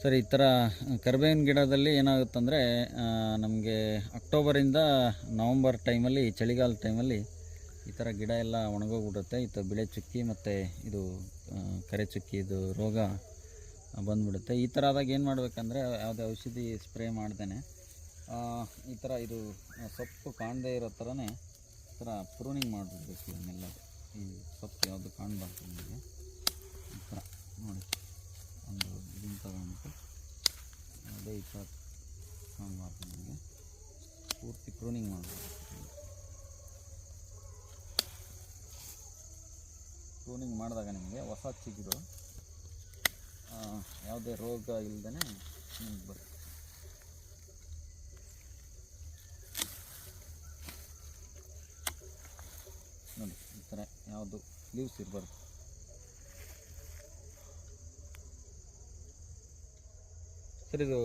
Sir, ಈ ಥರ ಕರ್ಬೇವಿನ ಗಿಡದಲ್ಲಿ ಏನಾಗುತ್ತಂದರೆ ನಮಗೆ ಅಕ್ಟೋಬರಿಂದ ನವಂಬರ್ ಟೈಮಲ್ಲಿ, ಚಳಿಗಾಲ ಟೈಮಲ್ಲಿ ಈ ಥರ ಗಿಡ ಎಲ್ಲ ಒಣಗೋಗ್ಬಿಡುತ್ತೆ. ಈ ಥರ ಬಿಳೆ ಚುಕ್ಕಿ ಮತ್ತು ಇದು ಕರೆ ಚುಕ್ಕಿ, ಇದು ರೋಗ ಬಂದುಬಿಡುತ್ತೆ. ಈ ಥರ ಆದಾಗ ಏನು ಮಾಡಬೇಕಂದ್ರೆ, ಯಾವುದೇ ಔಷಧಿ ಸ್ಪ್ರೇ ಮಾಡ್ದೇ ಈ ಥರ ಇದು ಸೊಪ್ಪು ಕಾಣದೇ ಇರೋ ಥರನೇ ಈ ಥರ ಪ್ರೂನಿಂಗ್ ಮಾಡಿಬಿಡ್ಬೇಕು ಇದನ್ನೆಲ್ಲ ಈ ಸೊಪ್ಪು ಯಾವುದು ಕಾಣಬಾರ್ದು ನಿಮಗೆ ಈ ಥರ ನೋಡಿ ಒಂದು ತಗೊಂಡು ಅದೇ ಇಪ್ಪತ್ತು ನಿಮಗೆ. ಪೂರ್ತಿ ಪ್ರೂನಿಂಗ್ ಮಾಡಬೇಕು ಪ್ರೂನಿಂಗ್ ಮಾಡಿದಾಗ ನಿಮಗೆ ಹೊಸ ಚಿಗುರು ಯಾವುದೇ ರೋಗ ಇಲ್ಲದೇ ನಿಮ್ಗೆ ಬರುತ್ತೆ. ನೋಡಿ, ಈ ಥರ ಯಾವುದು ಲೀವ್ಸ್ ಇರಬಾರ್ದು. ಸರ್, ಇದು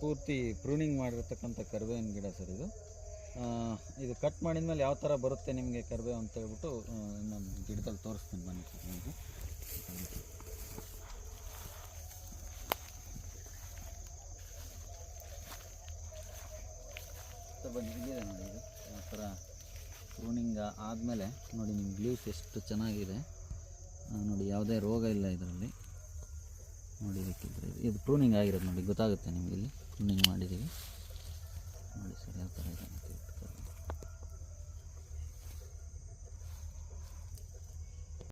ಪೂರ್ತಿ ಪ್ರೂನಿಂಗ್ ಮಾಡಿರ್ತಕ್ಕಂಥ ಕರಿಬೇವಿನ ಗಿಡ ಸರ್ ಇದು. ಇದು ಕಟ್ ಮಾಡಿದ ಮೇಲೆ ಯಾವ ಥರ ಬರುತ್ತೆ ನಿಮಗೆ ಕರಿಬೇವು ಅಂತ ಹೇಳ್ಬಿಟ್ಟು ನಾನು ಗಿಡದಲ್ಲಿ ತೋರಿಸ್ತೀನಿ ಬನ್ನಿ ಸರ್ ನಿಮಗೆ. ಬನ್ನಿ, ಇಲ್ಲಿದೆ ನೋಡಿ ಇದು. ಪ್ರೂನಿಂಗ್ ಆದಮೇಲೆ ನೋಡಿ ನಿಮ್ಮ ಲೀವ್ಸ್ ಎಷ್ಟು ಚೆನ್ನಾಗಿದೆ. ನೋಡಿ, ಯಾವುದೇ ರೋಗ ಇಲ್ಲ ಇದರಲ್ಲಿ. ನೋಡಿ ಬೇಕಿದ್ದರೆ ಇದು- ಟ್ರೂನಿಂಗ್ ಆಗಿರೋದು ನೋಡಿ, ಗೊತ್ತಾಗುತ್ತೆ ನಿಮಗೆ ಇಲ್ಲಿ ಟ್ರೂನಿಂಗ್ ಮಾಡಿದ್ದೀವಿ. ನೋಡಿ ಸರ್, ಯಾವ ಥರ